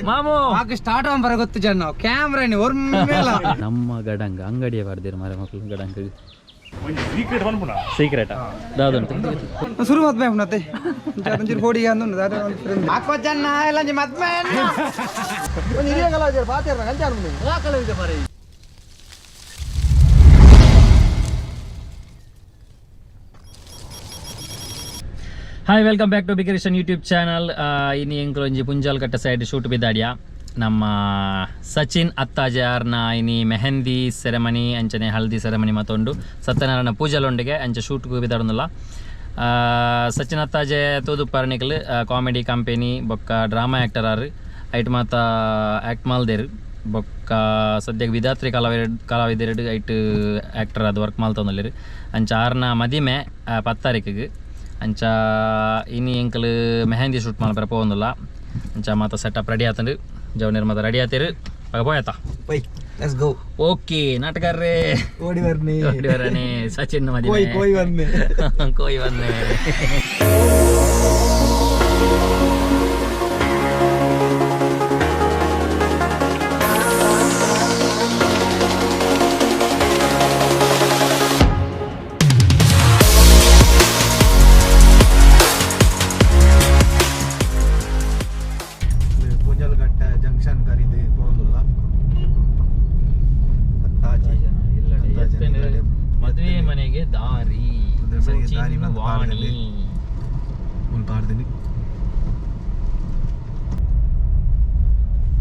ಮಾಮು. ಮಾకు start ಆಗಿ ಗೊತ್ತು ಜನ. ಕ್ಯಾಮ್ರಾ ನೀ ಒರ್ಮೇಲ ನಮ್ಮ ಗಡಂಗ ಅಂಗಡಿಯ ಬರ್ದಿರ ಮರ ಮಕ್ಕಳು ಗಡಂಗ. ಸೀಕ್ರೆಟ್ ದಾದುಂಟು ಶುರು ಮದ್ಮೆ ಉನ್ನತೆ ಒಂಚೂರು ಹೋಡಿ ಅಂದು ದಾದ ಹಾಕೋ ಜನ ಎಲ್ಲ ಒಂಚೂರು ಮದ್ಮೆ ಒಂದು ಪಾತಿರ ಕಂಚಾರು ಹಾಯ್ ವೆಲ್ಕಮ್ ಬ್ಯಾಕ್ ಟು ಬಿಕರಿಷನ್ ಯೂಟ್ಯೂಬ್ ಚಾನಲ್ ಇನ್ನು ಎಂಕ್ಲೊಂಜಿ ಪುಂಜಾಲ್ ಕಟ್ಟ ಸೈಡ್ ಶೂಟ್ ಬಿದ್ದಾಡ್ಯ ನಮ್ಮ ಸಚಿನ್ ಅತ್ತಾಜಾರ್ನ ಇನಿ ಮೆಹಂದಿ ಸೆರೆಮನಿ ಅಂಚನೆ ಹಲ್ದಿ ಸೆರೆಮನಿ ಮತ್ತೊಂಡು ಸತ್ಯನಾರಾಯಣ ಪೂಜಲೊಂದಿಗೆ ಅಂಚೆ ಶೂಟ್ಗೂ ಬಿದ್ದಾಡೊಂದಿಲ್ಲ ಸಚಿನ್ ಅತ್ತಾಜೆ ತೂದು ಪರ್ಣಿಕಲ್ ಕಾಮಿಡಿ ಕಂಪೆನಿ ಬೊಕ್ಕ ಡ್ರಾಮಾ ಆ್ಯಕ್ಟರ್ ಆರ್ ಐಟ್ ಮಾತ ಆ್ಯಕ್ಟ್ ಮಾಲ್ದೇರು ಬೊಕ್ಕ ಸದ್ಯಕ್ಕೆ ವಿಧಾತ್ರಿ ಕಲಾವಿದ ಕಲಾವಿದೆರಡು ಐಟ್ ಆ್ಯಕ್ಟರ್ ಅದು ವರ್ಕ್ ಮಾಲ್ತೊಂದಲ್ಲಿರು ಅಂಚ ಆರ್ನ ಮದಿಮೆ ಪತ್ತು ತಾರೀಕಿಗೆ ಅಂಚ ಇನಿ ಎಂಕಲ್ ಮೆಹಂದಿ ಶೂಟ್ ಮಾಡ್ಬಾರ ಪೋವೊಂದುಲ್ಲ ಅಂಚ ಮಾತ ಸೆಟಪ್ ರೆಡಿ ಆತಂಡು. ಜವನಿರ್ ಮಾತ ರೆಡಿ ಆತಿರು. ಆಗ ಪೋಯತ ಪೈ ಲೆಟ್ಸ್ ಗೋ ಓಕೆ ನಾಟಗಾರ್ರೇ ಓಡಿ ಬರ್ನಿ. ಓಡಿ ಬರನೆ ಸಚಿನ್ ಮದಿ ಕೋಯ್ ಕೋಯ್ ಬರ್ನಿ ಕೋಯ್ ಬಂದೆ ಮದುವೆ ದಾರಿ ದಾರಿ ವಾಣಿ. ಒಂದು ಪಾಡ್ದಿನಿ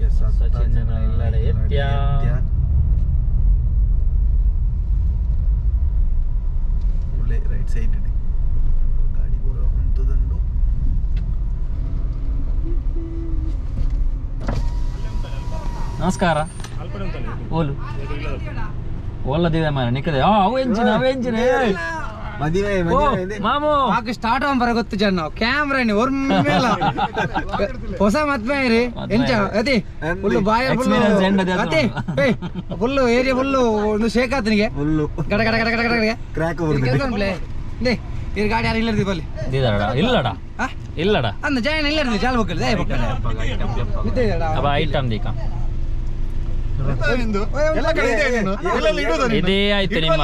ಎಸ್ ಸಚಿನ್ನ ಇಲ್ಲಡೆ ಎತ್ತ್ಯಾ. ಒಳ್ಳೆ ರೈಟ್ ಸೈಡ್ ಗಾಡಿ ಬರೋ ಅಂಥದ್ದುಂಟು ನಮಸ್ಕಾರ. ಓಲು. ಓಲದಿದೆ ಮನೆ ನಿಕ್ಕದೆ ಆ ಅವು ಎಂಚಿನ ಅವು ಮದುವೆ ಮದುವೆ ಇದೆ. ಮಾಮು. ಮಾకు ಸ್ಟಾರ್ಟ್ ಆಗಿ ಗೊತ್ತು ಜನ ಕ್ಯಾಮ್ರಾ ನೀ ಒರ್ಮೇಲ ಹೊಸ ಮದ್ಮೆ ರೀ ಮದ್ವೆ. ಎಂಚ ಅತಿ ಫುಲ್ ಬಾಯ ಫುಲ್ ಅತಿ ಫುಲ್ ಏರಿಯಾ ಫುಲ್ ಒಂದು ಶೇಕ್ ಆತನಿಗೆ ಫುಲ್ಲು ಗಡ ಗಡ ಗಡ ಗಡ ಗಡ ಕ್ರ್ಯಾಕ್ ಉಂಟ್ಲೆ ಗಾಡಿ ಯಾರು ಇಲ್ಲರ್ದಿ ಬಲ್ಲಿ? ಇದಾಡ ಇಲ್ಲಡ. ಆ? ಇಲ್ಲಡ. ಅಂದ ಜಾಯ್ ಇಲ್ಲರ್ದಿ ಜಾಲ ಬಕ್ಕಲ್ ಐಟಮ್ ದೀಕ. ಇದೆ ನೀನು. ಎಲ್ಲೆಲ್ಲಿ ಇಡೋದು ಇದೇ ಆಯ್ತು ನಿಮ್ಮದು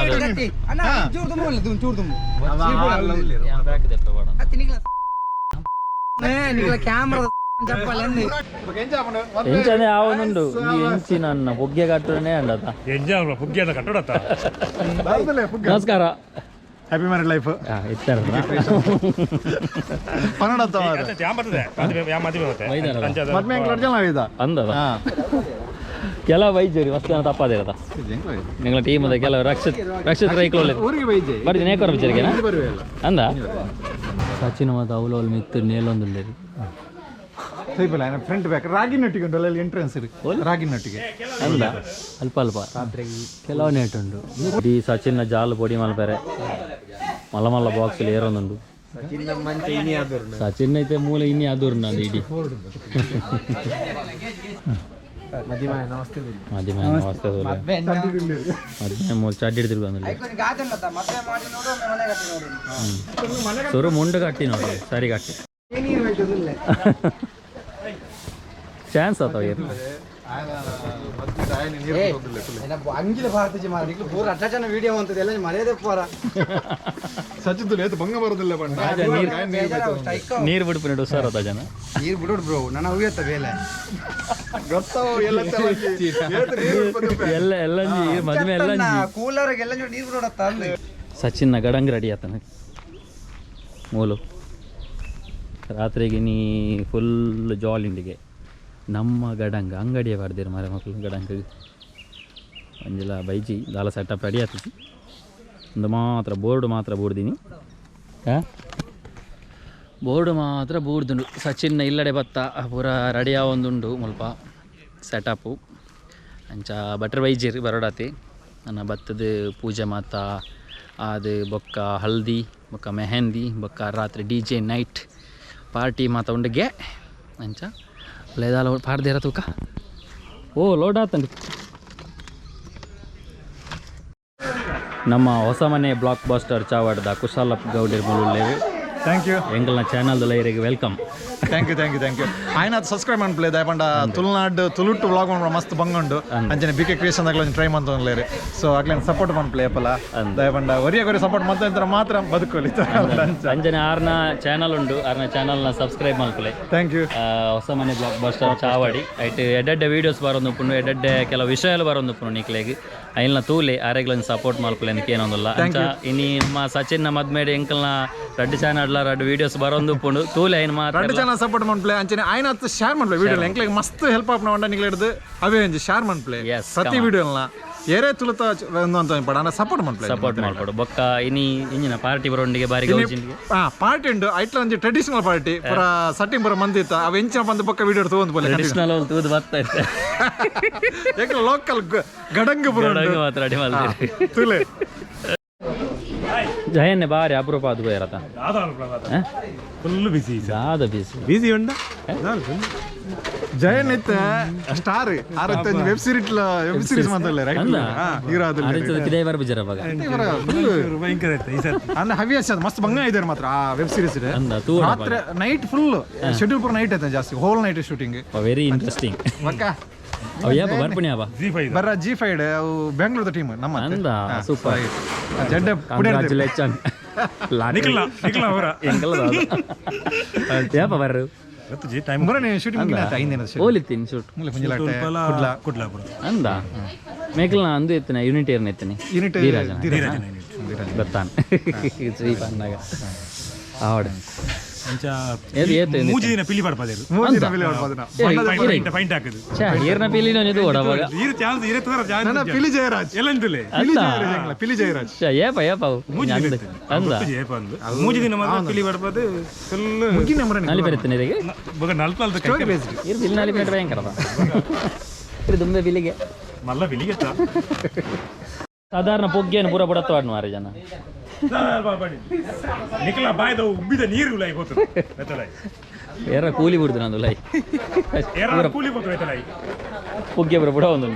ಎಂಚನೆ ಈ ಎಂಚಿ ನನ್ನ ಅಂಡತ ಪುಗ್ಗಿ ಕಟ್ಟಡತ್ತ? ನಮಸ್ಕಾರ. ಹ್ಯಾಪಿ ಮ್ಯಾರಿಡ್ ಲೈಫ್ ಕನ್ನಡ ಯಾ ಮದ್ವೆ ಮದ್ವೆ ಕೆಲವು ವೈದ್ಯರು ವಸ್ತು ತಪ್ಪದಿರದ ನಿಗಳ ಟೀಮದ ಕೆಲವು ರಕ್ಷಿತ್ ರಕ್ಷಿತ್ ರೈಕ್ಲು ಬರ್ತೀನಿ ನೇಕೋರ ಬರುವೆಲ್ಲ ಅಂದ? ಸಚಿನ್ ಮತ್ತು ಅವಲೋಲ್ ಮಿತ್ತು ನೇಲೊಂದುಲ್ಲೇರಿ ಸೈಪಲ್ಲ ಫ್ರಂಟ್ ಬ್ಯಾಕ್ ರಾಗಿ ನಟ್ಟಿಗೆ ಅಲ್ಲಿ ಎಂಟ್ರೆನ್ಸ್ ಇರಿ. ರಾಗಿ ನಟ್ಟಿಗೆ. ಅಂದ? ಅಲ್ಪ ಅಲ್ಪ. ಕೆಲವು ನೇಟ್ ಉಂಟು. ಈ ಸಚಿನ್ನ ಜಾಲು ಪೊಡಿ ಮಲ್ಪೆರೆ. ಮಲ್ಲ ಮಲ್ಲ ಬಾಕ್ಸಲ್ಲಿ ಏರೊಂದುಂಡು ಸಚಿನ್ ಐತೆ ಮೂಲ ಇನ್ನಿ ಅದೂರು ನಾನು ಇಡೀ. ಮದಿಮೆ ನಮಸ್ತೆ ಮದಿಮೆ ಮೂರು ಚಡ್ಡಿ ಹಿಡಿದಿರು ಬಂದಿಲ್ಲ ಗಾದಲ್ಲತ್ತ ಮತ್ತೆ ಮಾಡಿ ನೋಡು ಒಮ್ಮೆ ಮನೆ ಕಟ್ಟಿ ನೋಡು ಸುರು ಮುಂಡು ಕಟ್ಟಿ ನೋಡಿ ಸರಿ ಕಟ್ಟಿ ನೀರು ಹೋಯ್ತದಿಲ್ಲ ಚಾನ್ಸ್ ಆತವ ಭಾರತೀಯ ಮಾರ ನಿಗ್ಲು ಪೂರ ಅಟ್ಟ ಜನ ವಿಡಿಯೋ ಎಲ್ಲ ಮರ್ಯಾದೆ ಪೋರ ಸಚಿದ್ದು ಲೇತು ಭಂಗ ಬರೋದಿಲ್ಲ ಬಣ್ಣ. ನೀರು ಬಿಡ್ಪು ನೆಡು ಸರ್ ಅದ ಜನ. ನೀರು ಬಿಡೋಡು ಬ್ರೋ ನನ್ನ ಬೇಲೆ. ಎಲ್ಲ ಎಲ್ಲ ಮದುವೆ ಎಲ್ಲ ಕೂಲರ್ಗೆ ಎಲ್ಲ ನೀರು ಬಿಡೋಡತ್ತ ಅಂದು. ಸಚಿನ್ನ ಗಡಂಗ್ ರೆಡಿ ಆತನ. ಮೂಲು. ರಾತ್ರಿಗೆ ನೀ ಫುಲ್ ಜಾಲಿಂಡಿಗೆ ನಮ್ಮ ಗಡಂಗ, ಅಂಗಡಿಯ ಬರ್ದಿರು ಮರ ಮಕ್ಕಳು ಗಡಂಗ ಒಂದಿಲ್ಲ ಬೈಜಿ, ದಾಲ ಸೆಟಪ್ ರೆಡಿ ಆಗ್ತದೆ ಒಂದು ಮಾತ್ರ ಬೋರ್ಡ್ ಮಾತ್ರ ಬೂಡ್ದೀನಿ ಹಾಂ? ಬೋರ್ಡ್ ಮಾತ್ರ ಬೂಡ್ದುಂಡು ಸಚಿನ್ ಇಲ್ಲಡೆ ಬತ್ತ, ಪೂರ ರೆಡಿ ಆವೊಂದುಂಡು ಮುಲ್ಪ ಸೆಟಪ್ಪು ಅಂಚ ಬಟರ್ ಬೈಜಿರ್ ಬರೋಡಾತಿ. ನನ್ನ ಭತ್ತದ ಪೂಜೆ ಮಾತ ಅದು ಬೊಕ್ಕ ಹಲ್ದಿ, ಬೊಕ್ಕ ಮೆಹಂದಿ, ಬೊಕ್ಕ ರಾತ್ರಿ ಡಿ ಜೆ ನೈಟ್ ಪಾರ್ಟಿ ಮಾತ ಉಂಡಿಗೆ, ಅಂಚ ಲೇದಾಲ ಪಾಡ್ದೇರ ತೂಕ. ಓ ಲೋಡ್ ಆತಂಡಿ. ನಮ್ಮ ಹೊಸ ಮನೆ ಬ್ಲಾಕ್ ಬಾಸ್ಟರ್ ಚಾವಾಡದ ಕುಶಾಲಪ್ ಗೌಡಿರ್ ಮುಳುಳ್ಳೇವಿ ಥ್ಯಾಂಕ್ ಯು ಎಂಗಲ್ನ ಚಾನಲ್ದಲ್ಲ ಲೈರಿಗೆ welcome thank you thank you thank you ಆಯ್ನ ಅದು ಸಬ್ಸ್ಕ್ರೈಬ್ ಮಾಡ್ಬಿಡಿ ದಯಪಂಡ ತುಳುನಾಡು ತುಳುಟ್ಟು ವ್ಲಾಗ್ ಮಾಡ್ಬಿಡ ಮಸ್ತ್ ಬಂಗಂಡು. ಅಂಜನೆ ಬಿಕೆ ಕ್ರಿಯೇಷನ್ ಆಗ್ಲೊಂದು ಟ್ರೈ ಮಾಡ್ತಾರೆ ಸೊ ಆಗ್ಲೇ ಸಪೋರ್ಟ್ ಮಾಡ್ಬಿಡಿ ಅಪ್ಪಲ್ಲ ದಯಪಂಡ ಒರಿಯಾಗೊರಿ ಸಪೋರ್ಟ್ ಮಾಡ್ತಾರೆ ಮಾತ್ರ ಬದುಕೋಲಿ ಅಂಜನೆ ಆರ್ನ ಚಾನಲ್ ಉಂಡು ಆರ್ನ ನ ಸಬ್ಸ್ಕ್ರೈಬ್ ಮಾಡ್ಕೊಳ್ಳಿ. ಥ್ಯಾಂಕ್ ಯು ಹೊಸ ಮನೆ ಬ್ಲಾಕ್ ಬಸ್ಟರ್ ಚಾವಾಡಿ. ಐಟ್ ಎಡ್ಡೆ ವೀಡಿಯೋಸ್ ಬರೋದು ಪುಣ್ಣು ಎಡ್ಡೆ ಕೆಲವು ವಿಷಯಗಳು ಬರೋದು ಪುಣ್ಣು ನಿಕ್ಲೆಗೆ. ಅಯ್ಯನ ತೂಲೆ ಆರೆಗ್ಲನ್ ಸಪೋರ್ಟ್ ಮಲ್ಪುಲೆನಕ್ಕೆ ಏನೊಂದಲ್ಲ ಅಂತ ಇನ್ನಿ ನಮ್ಮ ಸಚಿನ್ನ ಮದ್ಮೇಡೆ ಎಂಕಲ್ನ ರೆಡ್ ಚಾನಲ್ ರಡ್ಡ್ ವಿಡಿಯೋಸ್ ಬರೋಂದು ಪುಂಡು. ತೂಲೆ ಅಯ್ಯನ ಮಾತ್ರ ರಡ್ಡ್ ಚಾನಲ್ ಸಪೋರ್ಟ್ ಮಾಡ್ಪ್ಲೆ ಅಂಚಿನ ಅಯ್ಯನ ಶೇರ್ ಮಾಡ್ಲೆ ವಿಡಿಯೋ ಎಂಕ್ಲೆಗ್ ಮಸ್ತ್ ಹೆಲ್ಪ್ ಆಪ್ ನಾ ಒಂಡ ನಿಗ್ಲೆಡ್ದು ಅವೇ ಶೇರ್ ಮಾಡ್ಪ್ಲೆ ಪ್ರತಿ ವಿಡಿಯೋಲ್ನ ಏರೇ ತುಳುತ ಒಂದು ಅಂತ ಪಡ ಅನ್ನ ಸಪೋರ್ಟ್ ಮಾಡ್ಪ್ಲೆ ಸಪೋರ್ಟ್ ಮಾಡ್ಬೋದು ಬೊಕ್ಕ ಇನಿ ಇಂಜಿನ ಪಾರ್ಟಿ ಬರೋಂಡಿಗೆ ಬಾರಿ ಗೌಜಿಂಡಿಗೆ ಹಾ ಪಾರ್ಟಿ ಉಂಡು ಐಟ್ಲ ಒಂಜಿ ಟ್ರೆಡಿಷನಲ್ ಪಾರ್ಟಿ ಪುರ ಸಟ್ಟಿಂಗ್ ಪುರ ಮಂದಿ ಇತ್ತ ಅವ ಎಂಚಿನ ಬಂದು ಪಕ್ಕ ವಿಡಿಯೋ ತಗೊಂಡ್ ಬೋಲೆ ಟ್ರೆಡಿಷನಲ್ ಒಂದು ತೂದು ಬರ್ತಾ ಇರ್ತೆ ಏಕ ಲೋಕಲ್ ಗಡಂಗ ಬರೋ ಮಾತ್ರ ಅಡಿ ಮಲ್ದಿರಿ ತುಲೆ. ಜಯನ್ನೇ ಬಾರಿ ಅಪರೂಪ ಅದು ಬೇರತ ಫುಲ್ ಬಿಸಿ ದಾದ ಬಿಸಿ ಬಿಸಿ ಉಂಡ ಜಯನ್ ಇತ್ತ ಸ್ಟಾರ್. ಆರತ್ತ ವೆಬ್ ಸೀರೀಸ್ ವೆಬ್ ಸೀರೀಸ್ ಮಾತಲ್ಲ ರೈಟ್ ಅಂದ? ಹೀರೋ ಅದು ಅರಿತದ ಕಿದೇ ಬರ ಬಿಜರ ಬಗ ಭಯಂಕರ ಇತ್ತು ಈ ಸರ್ ಅಂದ್ರೆ ಹವ್ಯಾಸ ಅದು ಮಸ್ತ್ ಭಂಗ ಇದ್ದಾರೆ ಮಾತ್ರ ಆ ವೆಬ್ ಸೀರೀಸ್ ಇದೆ. ಅಂದ ರಾತ್ರಿ ನೈಟ್ ಫುಲ್ ಶೆಡ್ಯೂಲ್ ಪೂರ ನೈಟ್ ಐತೆ ಜಾಸ್ತಿ whole night shooting very interesting ಮಕ್ಕ ಅವ ಬರ್ಪಣಿ ಜಿ ಫೈವ್ ಬರ್ರ ಜಿ ಫೈಡ್ ಅವು ಬೆಂಗಳೂರು ಟೀಮ್ ನಮ್ಮ ಅಂದ ಸೂಪರ್ ಜಡ್ಡೆ ಕಂಗ್ರಾಚುಲೇಷನ್ ಅವರ. ಯಾಪ ಬರ್ರು? ಗೊತ್ತು ಜಿ ಟೈಮ್ ಮುರನೆ ಶೂಟಿಂಗ್ ಐಂದಿನ ಓಲಿತ್ತೀನಿ ಶೂಟ್ ಮುಲೆ ಪುಂಜಿಲಾಟೆ ಕುಡ್ಲ ಕುಡ್ಲಾಪುರ ಅಂದ? ಮೇಕಲ್ ನಾ ಅಂದು ಎತ್ತನೆ ಯೂನಿಟ್ ಏರ್ನ ಎತ್ತನೆ. ಯೂನಿಟ್ ಧೀರಾಜನ. ಗೊತ್ತಾನ ಶ್ರೀ ಪನ್ನಾಗ ಆವಡ. ಅಂಚ ಏದು ಏತು ಮೂಜಿ ದಿನ ಪಿಲಿ ಪಡ್ಪದೇರು ಮೂವತ್ತು ದಿನ ಮೇಲೆ ಹೊಡ್ಬೋದನ ಪೈಂಟ್ ಪೈಂಟ್ ಹಾಕದು. ಏರ್ನ ಪೀಲಿನ ಇದು ಓಡವಾಗ ಈರು ಚಾನ್ಸ್ ಇರೇ ತೋರ ನನ್ನ ಪಿಲಿ ಜಯರಾಜ್. ಎಲ್ಲ ಉಂಟುಲೆ ಪಿಲಿ ಅಂದ. ಜಯರಾಜ್ ಹೆಂಗ್ಲ? ಪಿಲಿ ಜಯರಾಜ್. ಏಪ ಏಪ ಅವು. ಅಂದ. ಅಂದ. ಮೂಜಿ ದಿನ ಮಾತ್ರ ಪಿಲಿ ಪಡ್ಪದು. ಫುಲ್ ಮುಗಿನ ಮುರನೆ ನಾಲಿ ಬರುತ್ತೇನೆ ಇದಕ್ಕೆ ಬಗ ನಲ್ಪು ಅಲ್ದ ಕೈ ಇರು ಬಿಲ್ ನಾಲಿ ಬೇಡ ಭಯಂಕರದ ಇದು ದುಂಬೆ ಬಿಲ್ಲಿಗೆ ಮಲ್ಲ ಬಿಲಿಗೆ ಸಾಧಾರಣ ಪೊಗ್ಗೆಯನ್ನು ಪೂರ ಬಿಡತ್ತು ಆಡ್ ಮಾರೆ ಜನ? ನಿಖಿಲ ಬಾಯ್ದ ಉಬ್ಬಿದ ನೀರು ಲೈ ಹೋತು ಏರ ಕೂಲಿ ಬಿಡುದು ನಂದು ಲೈ. ಏರ ಕೂಲಿ ಹೋತು ಪೊಗ್ಗೆ ಪೂರ ಬಿಡ ಒಂದು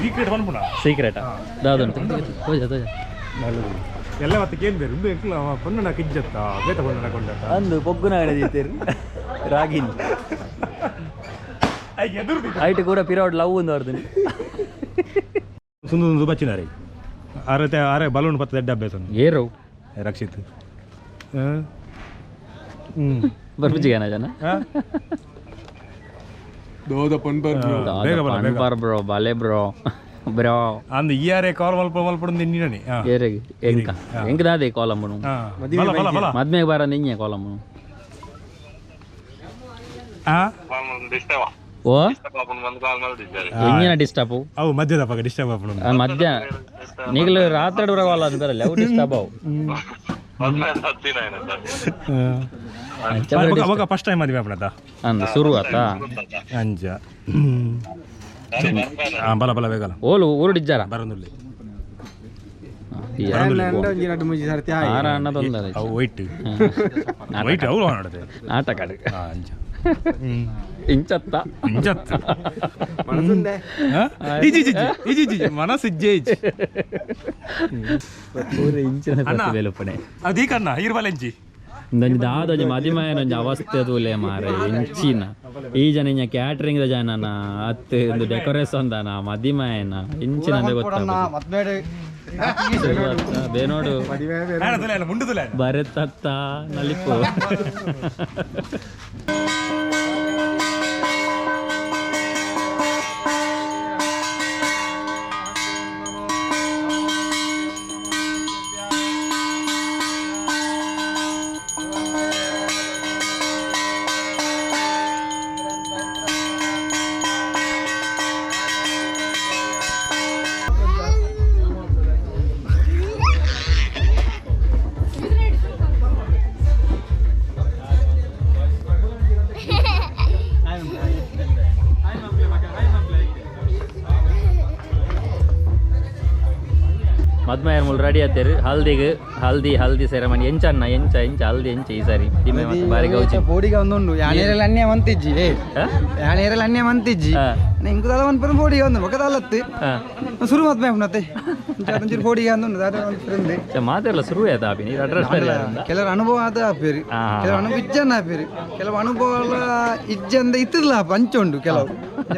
ಸೀಕ್ರೆಟ್ ಬಂದ್ಬಿಡ. ಸೀಕ್ರೆಟ್ ದಾದುಂಟು ಹೋಜ ತೋಜ ಎಲ್ಲ ಮತ್ತೆ ಏನ್ ಬೇರೆ ಎಂಕ್ಲ ಪೊನ್ನಣ ಕಿಜ್ಜತ್ತ? ಬೇಟ ಪೊನ್ನಣ ಅಂದು ಪೊಗ್ಗುನ ರಾಗಿನ್. ಕೂಡ ಪಿರೌಡ್ ಲವ್ ಒಂದು ಅವ್ರದ್ದು ಸುಂದು ಸುಂದು ಬಚ್ಚಿನಾರೆ ಆರತೆ ಅರೆ ಬಲೂನ್ ಪತ್ತೆ ದೊಡ್ಡ ಅಭ್ಯಾಸ ಏರು ರಕ್ಷಿತ್. ಹ್ಮ್. ಬರ್ಬಿಜಿಗೇನ ಜನ. ದೋದ ಬಲ, ಬೇಗ. ಪನ್ಪರ್ ಬ್ರೋ ಬಾಲೆ ಬ್ರೋ ಬ್ರೋ. ಅಂದ್ ಆರೆ ಕಾಲ್ ಮಲ್ಪ ಮಲ್ಪಡು ನಿನ್ನನೆ ಏರೆಗೆ ಎಂಕ. ಎಂಕ ದಾದೆ ಕಾಲಮ್ಮನು ಬಲ ಬಲ ಬಲ. ಮದ್ಮೆಗೆ ಬಾರ ನಿನ್ನೆ ಕಾಲಮ್ಮನು ಆ? ಓ? ಡಿಸ್ಟರ್ಬ್ ಅವು ಮಧ್ಯದ ಪಕ್ಕ ಡಿಸ್ಟರ್ಬ್ ಆಪುಂಡು ಮಧ್ಯ. ನೀಗಲು ರಾತ್ರಿ ಬರವಲ್ಲ ಅಂತಾರಲ್ಲ ಅವು? ಡಿಸ್ಟರ್ಬ್ ಅವು ಅವಾಗ ಫಸ್ಟ್ ಟೈಮ್ ಮದುವೆ ಆಪಣದ ಅಂದ ಶುರು ಆತ ಅಂಜ. ಆ, ಬಲ ಬಲ ಓಲು ಆರ ವೈಟ್ ವೈಟ್ ಅಂಜ. ಇಂಚತ್ತ. ಇಂಚತ್ತ. ಮನಸ್ಸು ಇಜ್ಜೆ ಇಜ್ಜಿ ಪೂರ ಇಂಚಿನ ದಾದೊಂಜಿ ಮದಿಮಯನೊಂಜಿ ಅವಸ್ಥೆ ತೂಲೆ ಮಾರೆ ಇಂಚಿನ ಈ ಜನ ಇಂಜ ಕ್ಯಾಟ್ರಿಂಗ್ ದ ಜನನ ಅತ್ತು ಒಂದು ಡೆಕೋರೇಷನ್ ದನ ಮದಿಮಯನ ಇಂಚಿನ ಗೊತ್ತಾಗ ಬೇನೋಡು ಬರೆತತ್ತ ನಲಿಪು. ಮದ್ಮೆ ಮುಲ್ ರೆಡಿ ಆತೇರಿ. ಹಲ್ದಿಗೆ ಹಲ್ದಿ ಹಲ್ದಿ ಸೆರೆಮನಿ ಎಂಚನ್ನ ಎಂಚ ಎಂಚ ಹಲ್ದಿ ಎಂಚ ಈ ಸಾರಿ. ತಿಮ್ಮೆ ಮತ್ತೆ ಬಾರಿ ಗೌಚಿ ಬೋಡಿಗೆ ಒಂದುಂಡು ಯಾಣೇರಲ್ಲಿ ಅನ್ಯ ಮಂತಿಜ್ಜಿ. ಯಾಣೇರಲ್ಲಿ ಅನ್ಯ ಮಂತಿಜ್ಜಿ. ಇಂಕು ತಲ ಒಂದು ಪೆರು ಫೋಡಿ ಒಂದು ಒಕ್ಕ ತಲತ್ತು ಹಾ. ಶುರು ಮದ್ಮೆ ಉನ್ನತೆ ಒಂಚೂರು ಫೋಡಿ ಅಂದು ದಾದ ಒಂದು ಫ್ರೆಂಡ್ ಮಾತೆಲ್ಲ ಶುರು ಆಯ್ತಾ ಆಪಿ ನೀರು ಅಡ್ರೆಸ್ ಕೆಲವರು ಅನುಭವ ಆದ ಆಪಿರಿ ಕೆಲವು ಅನುಭವ ಇಜ್ಜನ್ ಆಪಿರಿ ಕೆಲವು ಅನುಭವ ಇಜ್ಜಂದ ಇತ್ತಿರ್ಲ ಪಂಚುಂಡು ಕೆಲವು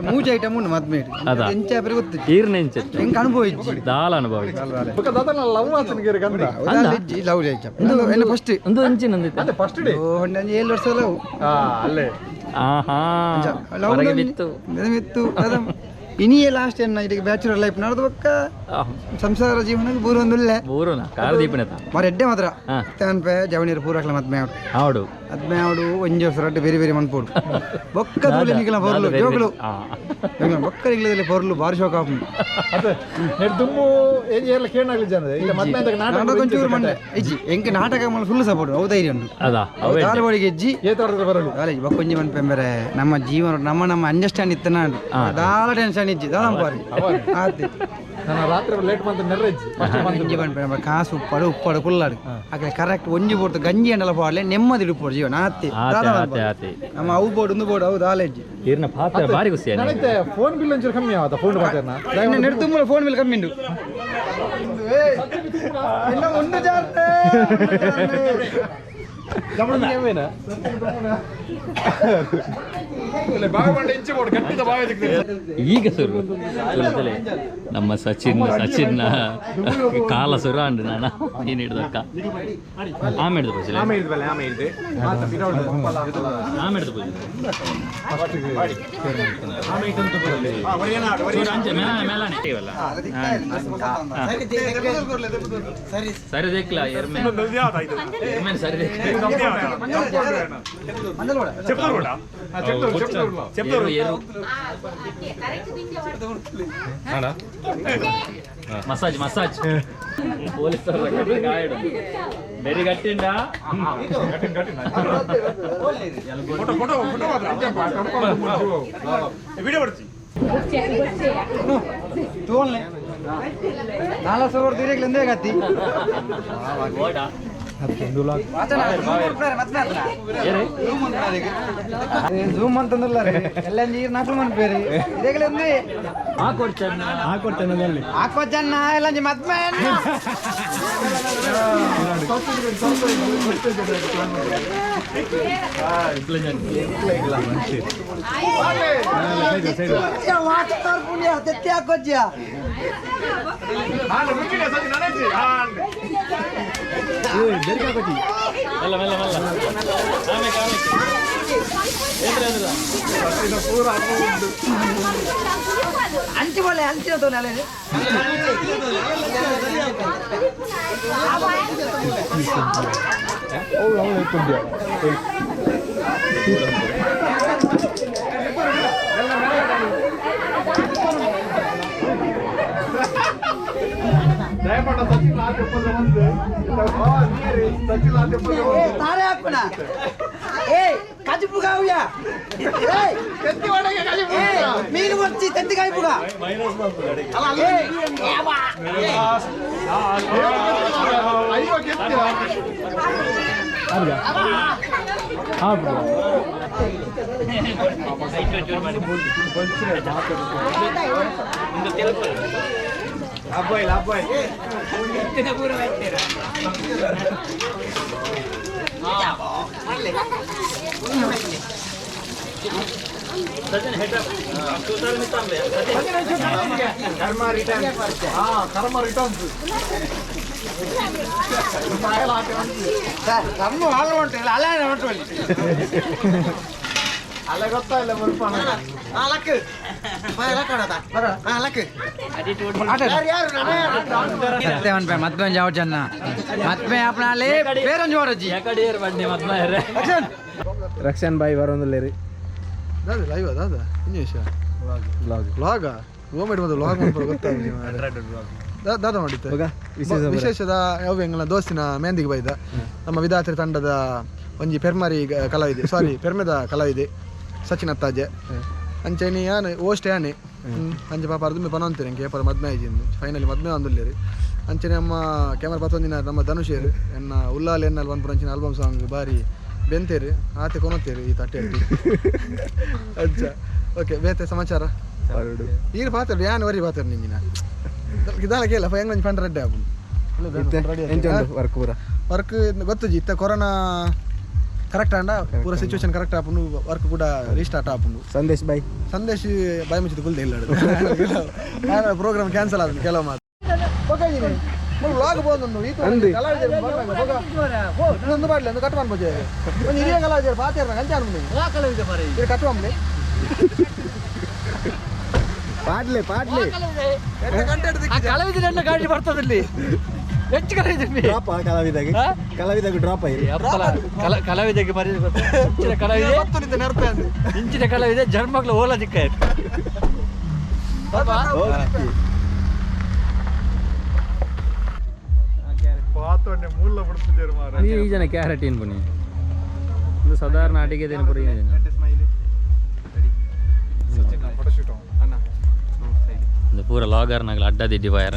ಮೂಜ ಐಟಮ್ ಉಂಡು ಮದ್ಮೆ ಅದಾ. ಎಂಚ ಆಪಿರಿ ಗೊತ್ತಿಜ್ಜಿ ಈರ್ನ ಎಂಚ ಹೆಂಗೆ ಅನುಭವ ಇಜ್ಜಿ ದಾಲ ಅನುಭವ ಇಜ್ಜಿ ಲವ್ ಜೈಚ ಫಸ್ಟ್ ಒಂದು ನಂದಿತ್ತು ಫಸ್ಟ್ ಡೇ ಏಳು ವರ್ಷ ಲವ್ ಅಲ್ಲೇ ಆಹಾ. ಹೊರಗೆ ಬಿತ್ತು. ಬಿತ್ತು ಅದ. ಇನಿಯೇ ಲಾಸ್ಟ್ ಏನ ಇದಕ್ಕೆ ಬ್ಯಾಚುಲರ್ ಲೈಫ್ ನಡೆದಕ್ಕ ಸಂಸಾರ ಜೀವನ ಬೂರು ಒಂದುಲ್ಲೆ ಬೂರುನ? ಕಾರದೀಪನೆತ ಮರ ಎಡ್ಡೆ ಮಾತ್ರ. ತನ್ಪೆ ಜವನೀರು ಪೂರಕ್ಲ ಮದ್ಮೆ ಆಡು ಹೌಡು ಮದ್ಮೆ ಆಡು ಒಂಜಿ ಸರಟ್ಟು ರಡ್ಡು ಬೇರೆ ಬೇರೆ ಮನ್ಪೋಡು ಬೊಕ್ಕ ತೂಲೆ ನಿಗಲ ಬರ್ಲು ಜೋಗಳು ಬೊಕ್ಕ ನಿಖಲದಲ್ಲಿ ಬರ್ಲು ಬಾರಿ ಶೋಕ ಆಪುಂಡು ಅದೇ ನೆಡ್ ದುಮ್ಮು ಏರಿಯಲ್ಲ ಕೇಳಾಗ್ಲಿ ಜನ ಇಲ್ಲ ಮತ್ತೆ ನಾಟಕ ಒಂಚೂರು ಮಂಡೆ ಇಜ್ಜಿ ಎಂಕೆ ನಾಟಕ ಮಲ್ಲ ಫುಲ್ ಸಪೋರ್ಟ್ ಅವು ಧೈರ್ಯ ಉಂಟು. ಅದಾ? ಅವೇ ದಾಲವಾಡಿಗೆ ಇಜ್ಜಿ. ಬರಲು? ಕಾಲೇಜ್ ಬಕ್ಕೊಂಜಿ ಮನ್ ಪೆಂಬರೆ ನಮ್ಮ ಜೀವನ ನಮ್ಮ ನಮ್ಮ ಅಂಡರ್ಸ್ಟ್ಯಾಂಡ್ ಇತ್ತನ ದಾಲ ಟೆನ್ಷನ್ ಇಜ್ಜಿ ದಾಲ ಪಾರಿ ಆತಿ ನಾನು ರಾತ್ರಿ ಲೇಟ್ ಬಂದು ನೆರ್ರಜ್ಜಿ ಒಂಜಿ ಮನ್ ಪೆಂಬ ಕಾಸು ಉಪ್ಪಡು ಉಪ್ಪಡು ಕುಲ್ಲಾಡು ಹಾಗೆ ಕರೆಕ್ಟ್ ಒಂಜಿ ಬೋರ್ತು ಗಂಜಿ ಅಂಡಲ ಪಾಡ್ಲೆ ನೆಮ್ಮದಿ ಇಡುಪೋಡು ಜೀವನ ಆತಿ ಆತೆ ಆತೆ ಆತೆ ನಮ್ಮ ಅವು ಬೋರ್ಡ್ ಒಂದು ಬೋರ್ಡ್ ಅವು ದಾಲೇಜಿ ಈರ್ನ ಪಾತ್ರ ಬಾರಿ ಖುಷಿ ಆಯ್ತು ನನಗೆ ಫೋನ್ ಬಿಲ್ ಒಂಚೂರು ಕಮ್ಮಿ ಆವತ್ತ ಫೋನ್ ಮಾತಾಡ್ನ ಇನ್ನು ನೆಡ್ತುಂಬಳ ಫೋನ್ ಮೇಲೆ ಕಮ್ಮಿ ಉಂಟು ಇನ್ನು ಒಂದು ಜಾರ್ತೆ ಈಗ ಸುರು ಸುರುತ್ತಲೆ ನಮ್ಮ ಸಚಿನ್ ಸಚಿನ್ ಕಾಲ ಸುರ ಅಂಡ್ ನಾನು ನೀನು ಹಿಡ್ದಕ್ಕ ಆಮೇಲೆ ಪೂಜೆ ಆಮೇಲೆ ಇದ್ವಲ್ಲ ಆಮೇಲೆ ಇದೆ ಆಮೇಲೆ ಪೂಜೆ ಅಂಚೆ ಮೇಲಾನೆ ಮೇಲಾನೆ ಇವಲ್ಲ ಸರಿ ದೇಕ್ಲ ಎರ್ಮೆ ಎರ್ಮೆ ಸರಿ ದೇಕ್ಲ చెప్తారు కూడా ఎరు ఎరు massage massage police గాయడు very గట్టిండా photo photo photo video పడుతుంది ತೋಲ್ನೆ ನಾಲ ಸರೋವರ ತೀರೆಗ್ಲ ಎಂದೇ ಗತಿ ಜೂಮ್ ಅಂತಂದ್ರಲ್ಲ ರೀ ಎಲ್ಲ ನೀರ್ ನಾಲ್ಕು ಮನ್ ಬೇರೆ ಇದೇಗ್ಲ ಎಂದೇ ಹಾಕೊಚ್ಚನ್ನ ಎಲ್ಲ ಮದ್ಮೆ மெருகாபதி மெல்ல ದಯಮಾಡ ಸಚಿಲ ಆಚೆಪ್ಪದ ಒಂದು ಸಚಿಲ ಆಚೆಪ್ಪದ ತಾರೇ ಹಾಕೋಣ ಏ ಕಾಜಿ ಪುಗ ಅವ್ಯ ತೆತ್ತಿ ಒಳಗೆ ಕಾಜಿ ಪುಗ ಮೀನು ಬರ್ಚಿ ತೆತ್ತಿ ಕಾಯಿ ಪುಗ ಅಯ್ಯೋ ಕೆತ್ತಿ ಹಾ ಬ್ರೋ இந்த தெலுங்கு லாபாய் லாபாய் இத்தனை கூட வைக்கிறேன் karma return karma return sir கர்ம ರಕ್ಷನ್ ಬಾಯಿ ಬರೋದಿಲ್ಲ ದಾದ ಲೈವ್ ವಿಶೇಷದ ಯಾವ ದೋಸ್ತಿನ ಮೆಹಂದಿಗೆ ಬೈದ. ನಮ್ಮ ವಿದ್ಯಾರ್ಥಿ ತಂಡದ ಒಂಜಿ ಪೆರ್ಮರಿ ಕಲಾವಿದೆ. ಸಾರಿ ಪೆರ್ಮೆದ ಕಲಾವಿದೆ. ಸಚಿನ್ ಅತ್ತಾಜೆ. ಅಂಚೆನಿ ಯಾನೆ ಓಸ್ಟ್ ಯಾನೆ. ಅಂಚೆ ಪಾಪ ಪನಂತೀರಿ ಎಂಕೆ ಪರ ಮದ್ಮೆ ಆಯ್ಜಿಂದು ಫೈನಲಿ ಮದ್ಮೆ ಅಂದುಲ್ಲೇರಿ ಅಂಚನೆ ನಮ್ಮ ಕ್ಯಾಮರಾ ಪತ್ತೊಂದಿನ ನಮ್ಮ ಧನುಷೇರು ಎನ್ನ ಉಲ್ಲಾಲ್ ಎನ್ನಲ್ಲಿ ಬಂದ್ಬಿಟ್ಟು ಅಂಚಿನ ಆಲ್ಬಮ್ ಸಾಂಗ್ ಬಾರಿ ಬೆಂತೇರಿ ಆತೆ ಕೊನೋತೇರು ಈ ತಟ್ಟೆ ಅಜ್ಜ ಓಕೆ ಬೇತೆ ಸಮಾಚಾರ? ಈರು ಪಾತ್ರ ಯಾನ್ ವರಿ ಪಾತ್ರ ನಿಂಗಿನ ಇದಾಲ ಕೇಳ ಹೆಂಗ್ ಒಂಜಿ ಪಂಡ ರೆಡ್ಡಿ ಆಪುಂಡು ವರ್ಕ್ ಗೊತ್ತುಜಿ ಇತ್ತ ಕೊರೋನಾ ಕರೆಕ್ಟ್ ಅಂಡ ಪೂರ ಸಿಚುವೇಶನ್ ಕರೆಕ್ಟ್ ಆಪುಂಡು ವರ್ಕ್ ಕೂಡ ರೀಸ್ಟಾರ್ಟ್ ಆಪುಂಡು ಸಂದೇಶ್ ಬೈ ಸಂದೇಶ್ ಬಾಯಿ ಮುಚ್ಚಿದ ಕುಲ್ದೆ ಇಲ್ಲ ಪ್ರೋಗ್ರಾಮ್ ಕ್ಯಾನ್ಸಲ್ ಆದ ಕೆಲವು ಮಾತು ಲಾಗ್ ಬೋಂದು ಇನ್ನೊಂದು ಮಾಡ್ಲಿ ಒಂದು ಕಟ್ ಮಾಡ್ಬೋದು ಒಂದು ಹಿರಿಯ ಕಲಾವಿದರು ಪಾತಿರ್ನ ಕಂಚ ಅನ್ಬಿಡಿ ಕಟ್ ಮಾಡ್ಲಿ. ಪಾಡ್ಲೆ ಪಾಡ್ಲೆ. ಕಲಾವಿದರನ್ನ ಗಾಡಿ ಬರ್ತದಲ್ಲಿ ಹೆಚ್ಚು ತಮ್ಮಿ ಡ್ರಾಪ್ ಕಲಾವಿದಾಗ ಕಲಾವಿದಾಗ ಡ್ರಾಪ್ ಆಗಿದೆ ಕಲಾವಿದಾಗ ಮರಿ ಇಂಚಿನ ಕಲಾವಿದ ಇಂಚಿನ ಕಲಾವಿದ ಜನ ಮಕ್ಕಳು ಓಲಾ ದಿಕ್ಕ ಈ ಜನ ಕ್ಯಾರೆಟ್ ಏನು ಬನ್ನಿ ಇದು ಸಾಧಾರಣ ಅಡಿಗೆ ಏನು ಬರೀ ಪೂರ ಲಾಗರ್ನಾಗಲ ಅಡ್ಡದಿಡ್ಡಿ ಬಾಯರ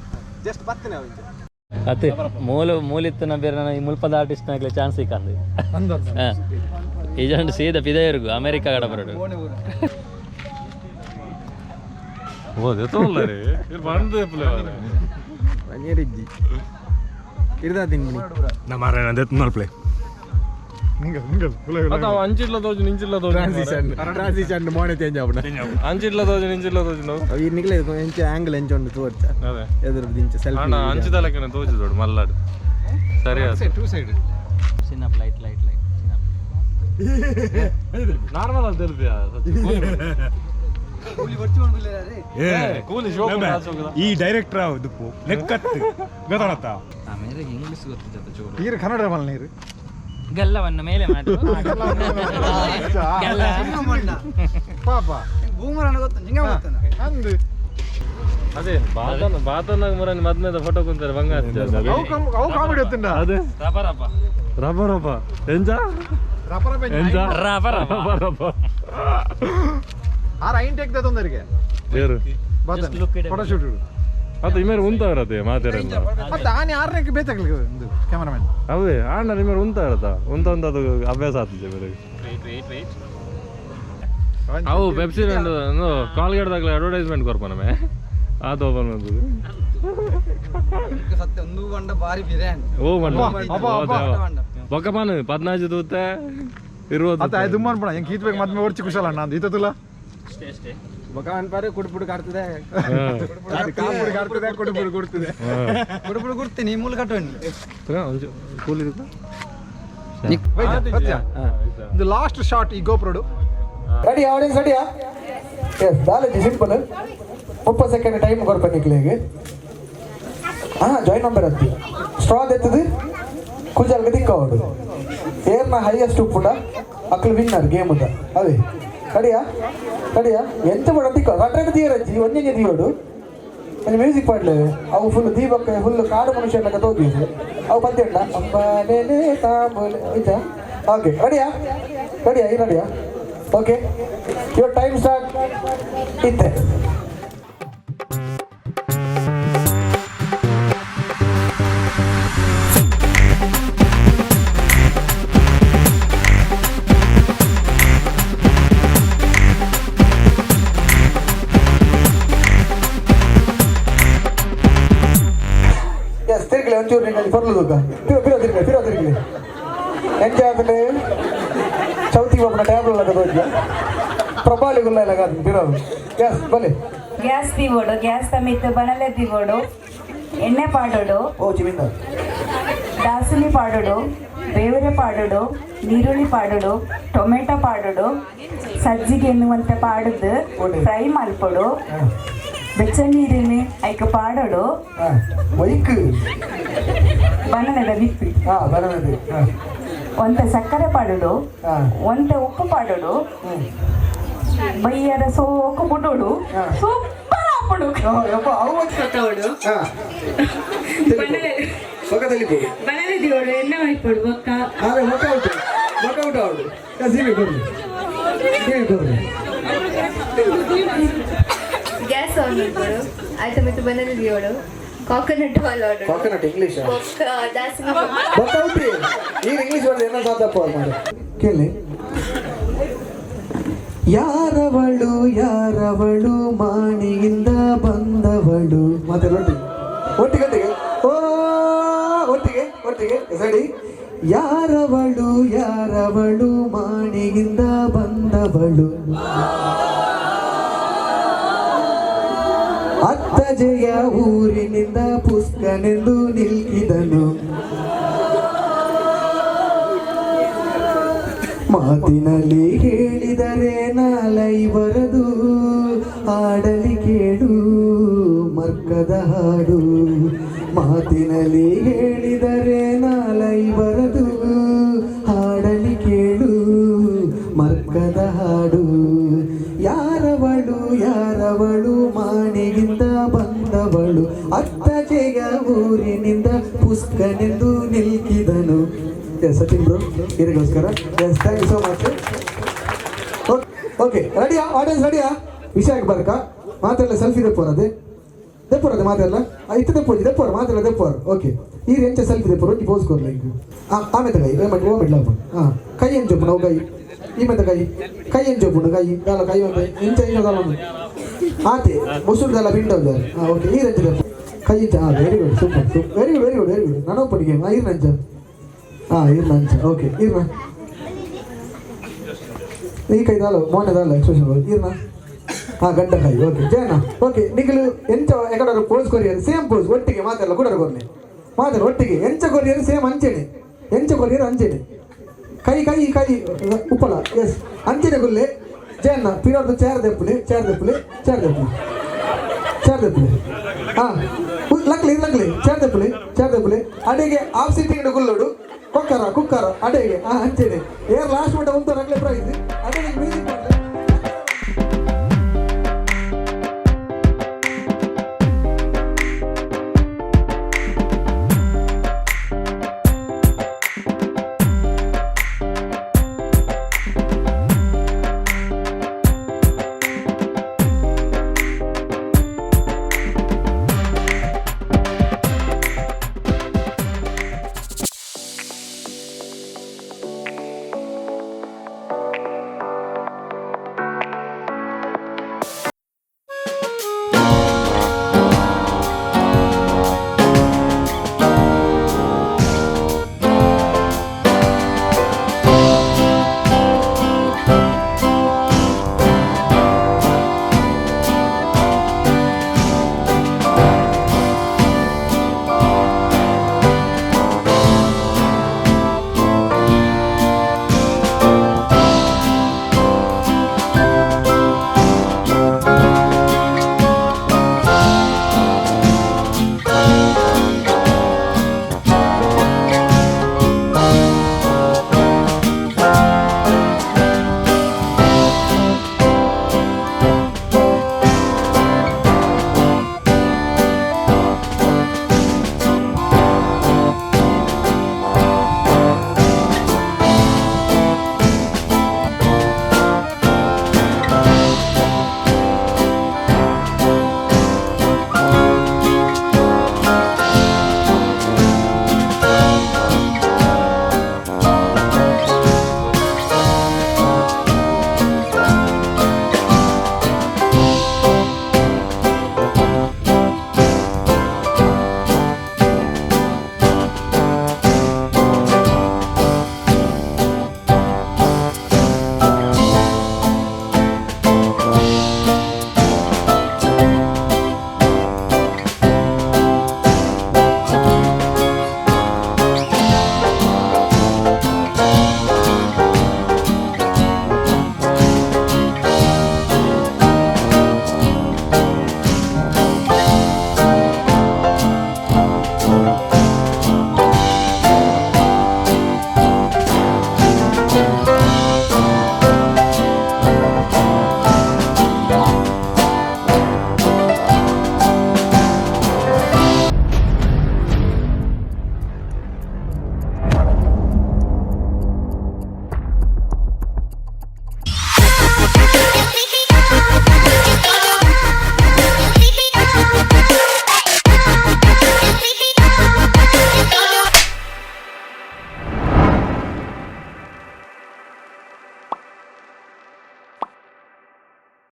ಜಸ್ಟ್ ಬರ್ತೇನೆ ಅತ್ತೆ ಮೂಲ ಮೂಲಿತ್ತನ ಬೇರೆ ನನಗೆ ಮುಲ್ಪದ ಆರ್ಟಿಸ್ಟ್ ನಾಗಲೇ ಚಾನ್ಸ್ ಸಿಕ್ಕಂದು ಅಂದ ಏಜೆಂಟ್ ಸೀದ ಪಿದೆಯರ್ಗು ಅಮೆರಿಕ ಕಡ ಬರೋಡು ಓ ತೊಗೊಳ್ಳರಿ ಇದು ಬಂದು ಪನ್ನೀರಿಜ್ಜಿ ಇರ್ದಾ ತಿನ್ನಿ ನಮ್ಮ ಅರೆ ತುನ್ನಲ್ ಪ್ಲೇ ಹಿಂಗ ಹಿಂಗ ಅದು ಅವ ಅಂಚಿಡ್ಲ ತೋಜು ನಿಂಚಿಡ್ಲ ತೋಜು ಟ್ರಾನ್ಸಿಷನ್ ಟ್ರಾನ್ಸಿಷನ್ ಮೋನೆ ಚೇಂಜ್ ಆವಣ ಅಂಚಿಡ್ಲ ತೋಜು ನಿಂಚಿಡ್ಲ ತೋಜು ನಾವು ಈ ನಿಕ್ಲೆ ಎಂಚ ಆಂಗಲ್ ಎಂಚ ಉಂಡು ತೋರ್ಚ ಅದೇ ಎದುರು ದಿಂಚ ಅಣ್ಣ ಸೆಲ್ಫಿ ಅಂಚಿದಲಕ್ಕೆ ತೋಜು ದೊಡ್ಡ ಮಲ್ಲಾಡು ಸರಿ ಆಯ್ತು ಟೂ ಸೈಡ್ ಚಿನ್ನ ಲೈಟ್ ಲೈಟ್ ಲೈಟ್ ನಾರ್ಮಲ್ ಅಂತ ಹೇಳ್ತೀಯ ಕೂಲಿ ಶೋ ಈ ಡೈರೆಕ್ಟರ್ ದುಪ್ಪು ಲೆಕ್ಕತ್ತು ಗೊತ್ತಾಡತ್ತ ಆಮೇಲೆ ಇಂಗ್ಲಿಷ್ ಗೊತ್ತಿದ್ದ ಚೂರು ನೀರು ಕನ್ನಡ ಮಲ್ ನೀರು ಗಲ್ಲವನ್ನು ಮೇಲೆ ಮಾಡಿ ಗಲ್ಲ ಪಾಪ ಅಂದು ಅದೇ ಬಾತನ ಬಾತನಾಗ ಮರನಿ ಮದ್ಮೇದ ಫೋಟೋ ಕುಂತಾರೆ ಬಂಗ ಅವು ಕಮ್- ಅವು ಕಾಮಿಡಿ ಹೊತ್ತಿಂದ ಅದೇ ರಬರಪ್ಪ ರಬ್ಬರಪ್ಪ ಎಂಜ ರಪರ ಬೆಂಚ್ ಎಂಜ ರಬರಪ್ಪ ರಬ್ಬರಪ್ಪ ಆರ ಐನ್ ಟೇಕ್ ತೊಂದರಿಗೆ ಬೇರು Just look at it. Photoshoot ಅದು ಇಮೇಲೆ ಉಂತ ಇರತ್ತೆ ಮಾತೇರಲ್ಲ ಮತ್ತೆ ಆನೆ ಆರನೇ ಬೇತಾಗ್ಲಿಕ್ಕೆ ಒಂದು ಕ್ಯಾಮರಾಮನ್ ಅವೇ ಆನ ನಿಮೇಲೆ ಉಂತ ಇರತ್ತ ಉಂತ ಉಂತ ಅದು ಅಭ್ಯಾಸ ಆಗ್ತದೆ ಬೆಳಗ್ಗೆ ಅವು ಪೆಪ್ಸಿ ಕಾಲ್ಗೇಟ್ದಾಗ್ಲ ಅಡ್ವರ್ಟೈಸ್ಮೆಂಟ್ ಕೊರ್ಪ ನಮಗೆ. ಅದು ಓಪನ್ ಬಂದದ್ದು ಓ ಮಂಡ ಬೊಕ್ಕಪಾನು ಪದ್ನಾಜು ತೂತೆ ಇರುವುದು ಅತ್ತ ಅದು ಅನ್ಪಣ ಹೆಂಗ್ ಕೀತ್ಬೇಕು ಮತ್ತೆ ಓರ್ಚಿ ಕುಶಲ ಅಣ್ಣ ಅಷ್ಟೇ ಈತತುಲ ಬಕಾನ್ ಪಾರೆ ಕುಡ್ಪುಡು ಕಾಡ್ತದೆ. ಕಾಂಪುಡಿ ಕಾಡ್ತದೆ ಕುಡುಪುಡು ಕೊಡ್ತದೆ. ಕುಡ್ಪುಡು ಕುಡ್ತೀನಿ ಮೂಲ ಕಟ್ಟೋಣಿ ಕೂಲಿ ಇದು ಲಾಸ್ಟ್ ಶಾಟ್ ಈ ಗೋಪ್ರೋಡು ರೆಡಿ ಆಡಿಯನ್ಸ್ ರೆಡಿಯಾ ಎಸ್ ದಾಲೇಜಿ ಸಿಂಪಲ್ ಮುಪ್ಪ ಸೆಕೆಂಡ್ ಟೈಮ್ ಕೊಡ್ಬೇಕು ನಿಕ್ಲಿಗೆ ಹಾ ಜಾಯಿನ್ ನಂಬರ್ ಅತ್ತಿ ಸ್ಟ್ರಾಂಗ್ ಎತ್ತದು? ಕುಜಲ್ಗೆ ದಿಕ್ಕ ಅವಡು ಏರ್ನ ಹೈಯೆಸ್ಟ್ ಉಪ್ಪುಡ ಅಕ್ಲು ವಿನ್ನರ್ ಗೇಮ್ ಅದೇ. ಕಡಿಯಾ ಕಡಿಯಾ. ಎಂತ ಮಾಡ ದಿಕ್ಕ ಕಟ್ರಕ ತೀರಜ್ಜಿ ಒಂದೇ ದಿಯೋಡು ಅಲ್ಲಿ ಮ್ಯೂಸಿಕ್ ಪಾಡ್ಲೆ ಅವು ಫುಲ್ ದೀಪಕ್ಕೆ ಫುಲ್ ಕಾಡು ಮನುಷ್ಯ ಎಲ್ಲ ತೋಗಿ ಅವು ಬಂದಿಡ್ಲ ಅಂಬಾನೇನೆ ತಾಂಬೂಲೆ, ಆಯ್ತಾ? ಓಕೆ ರೆಡಿಯಾ ರೆಡಿಯಾ ಈ ರೆಡಿಯಾ ಓಕೆ ಯುವರ್ ಟೈಮ್ ಸ್ಟಾರ್ಟ್ ಇತ್ತೆ. ಚೂರು நீங்கள் பொருளுதுங்க பிறந்திருங்க பிறந்திருங்க ಎಂಜಾಯ್ ஆகுது ಚೌತಿ ಒಬ್ಬನ டேபிள் இருக்குது வச்சு ಪ್ರಬಾಲಿಗುಲ್ಲ ಇಲ್ಲಾಗದು ಬಿರೋದು ಗ್ಯಾಸ್ ಬಲಿ ಗ್ಯಾಸ್ ದಿವೋಡು ಗ್ಯಾಸ್ ಸಮೇತ ಬನಲೆ ದಿವೋಡು ಎಣ್ಣೆ ಪಾಡೋಡು ಓ ಚಿಮಿಂದ ದಾಸುಲಿ ಪಾಡೋಡು ಬೇವರೆ ಪಾಡೋಡು ನೀರುಳ್ಳಿ ಪಾಡೋಡು ಟೊಮೆಟೊ ಪಾಡೋಡು ಸಜ್ಜಿಗೆ ಎನ್ನುವಂತೆ ಪಾಡದು ಫ್ರೈ ಮಾಲ್ಪಡು ಐಕ ಪಾಡೋಡು ಬೈಕ್ ಬನಲದ ಬಿಪ್ಪಿ ಹಾ ಬರೋದು ಹಾ. ಒಂತ ಸಕ್ಕರೆ ಪಾಡೋಡು ಒಂತ ಉಪ್ಪು ಪಾಡೋಡು ಬೈಯರ ಸೋಕು ಬುಡೋಡು. ಸೂಪರ್ ಆಪಡು ಯಪ್ಪ ಅವು ಕೊಟ್ಟವಡು ಹಾ. ಬನಲೆ ದಿವಡು ಎಣ್ಣೆ ಮೈಪಡು ಬೊಕ್ಕ. ಅದೇ ವರ್ಕೌಟ್ ವರ್ಕೌಟ್ ಆವಡು ಸೀಮೆ ಕೊಡ್ರಿ ಸೀಮೆ ಕೊಡ್ರಿ ಗ್ಯಾಸ್ ಆನ್ ಮಾಡ್ಕೊಡು ಆಯ್ತು ಮತ್ತೆ ಬನಾನ ದಿಯೋಡು ಕಾಕೋನಟ್ ಹಾಲ್ ಆರ್ಡರ್. ಕಾಕನಟ್ ಇಂಗ್ಲಿಷ್ ದಾಸನ ಈಗ ಇಂಗ್ಲಿಷ್ ವರ್ಡ್ ಏನೋ ಸಾಧಪ್ಪ ಮಾಡಿ ಕೇಳಿ. ಯಾರವಳು ಯಾರವಳು ಮಾಣಿಯಿಂದ ಬಂದವಳು? ಮತ್ತೆ ಒಟ್ಟಿಗೆ? ಒಟ್ಟಿಗೆ ಒಟ್ಟಿಗೆ? ಓ ಒಟ್ಟಿಗೆ ಒಟ್ಟಿಗೆ. ಸರಿ ಯಾರವಳು ಯಾರವಳು ಮಾಣಿಯಿಂದ ಬಂದವಳು? ಅತ್ತಜೆಯ ಊರಿನಿಂದ ಪುಷ್ಕನೆಂದು ನಿಲ್ಕಿದನು. ಮಾತಿನಲ್ಲಿ ಹೇಳಿದರೆ ನಾಲೈ ಬರದು ಹಾಡಲಿ ಕೇಳು, ಮರ್ಕದ ಹಾಡು. ಮಾತಿನಲ್ಲಿ ಹೇಳಿದರೆ ನಾಲೈ ಬರದು ಊರಿನಿಂದ ಪುಸ್ತಕನೆಂದು ನಿಲ್ಕಿದನು. ಎಸ್ ಸಚಿನ್ ಬ್ರೋ ಇದಕ್ಕೋಸ್ಕರ yes thank you so much okay ರೆಡಿಯಾ audience ರೆಡಿಯಾ ವಿಷಯಕ್ಕೆ ಬರಕ ಮಾತೆಲ್ಲ ಸೆಲ್ಫಿ ದೆಪ್ಪೋರದೆ ದೆಪ್ಪೋರದೆ ಮಾತೆಲ್ಲ ಇತ್ತು ದೆಪ್ಪೋಜಿ ದೆಪ್ಪೋರ ಮಾತೆಲ್ಲ ದೆಪ್ಪೋರು ಓಕೆ, ಈ ಎಂಚ ಸೆಲ್ಫಿ ದೆಪ್ಪೋರು ಒಟ್ಟಿ ಪೋಸ್ ಕೊರ್ಲಿ ಆಮೇಲೆ ಕೈ ಓ ಓಮೆಡ್ಲ ಹಾಂ ಕೈ ಎಂಚೊಪ್ಪು ನಾವು ಕೈ? ಈ ಕೈ? ಕೈ ಎಂಚೊಪ್ಪುಂಡು ಕೈ? ದಾಲ ಕೈ ಒಂದು ಇಂಚ ಇಂಚ ಆತೆ ಮುಸುಡ್ದೆಲ್ಲ ಬಿಂಡವ್ ಹಾಂ ಓಕೆ ಈ ರೆಂಚ ಕೈ ಹಾಂ very good super super very good very good very good ನಾನು ಪಡಿಗೆ ಹಾಂ ಈ ನಂಚ ಹಾಂ ಇರ್ನ ಅಂಚ ಓಕೆ ಇರ್ನ. ಈ ಕೈ ದಾಲು ಮೋನೆ ದಾಲು ಎಕ್ಸ್ಪ್ರೆಷನ್ ಇರ್ನ. ಹಾಂ ಗಡ್ಡ ಕೈ ಓಕೆ ಜಯನ ಓಕೆ ನಿಖಲು, ಎಂಚ ಎಕಡರು ಪೋಸ್ ಕೊರಿಯರ್ ಸೇಮ್ ಪೋಸ್ ಒಟ್ಟಿಗೆ ಮಾತೆಲ್ಲ ಕೂಡ ಕೊರ್ನೆ. ಮಾತಾಡ, ಒಟ್ಟಿಗೆ, ಎಂಚ ಕೊರಿಯರ್ ಸೇಮ್ ಅಂಚೆನೆ ಎಂಚ ಕೊರಿಯರ್ ಅಂಚೆನೆ ಕೈ ಕೈ ಕೈ, ಉಪ್ಪಳ ಎಸ್ ಅಂಚೆನೆ ಗುಲ್ಲೆ ಜಯನ್ನ ಪಿರೋದು ಚೇರ್ ದೆಪ್ಪುಲೆ ಚೇರ್ ದೆಪ್ಪುಲೆ ಚೇರ್ ದೆಪ್ಪುಲಿ. ಚೇರ್ ದೆಪ್ಪುಲಿ. ಹಾಂ ಲಕ್ಲಿ ಲಕ್ಲಿ. ಚೇರ್ ಪುಲಿ ಚೇರ್ ಪುಲಿ ಅಡಿಗೆ ಆಫ್ ಸಿಟ್ಟಿಂಗ್ ಗುಲ್ಲೋಡು ಕುಕ್ಕರ ಕುಕ್ಕರ, ಅಡಿಗೆ. ಆ ಹಂಚಿದೆ ಏರ್ ಲಾಸ್ಟ್ ಮಟ್ಟ ಒಂದು ರಗ್ಲೆ ಪ್ರೈಸ್ ಅಡೆಗೆ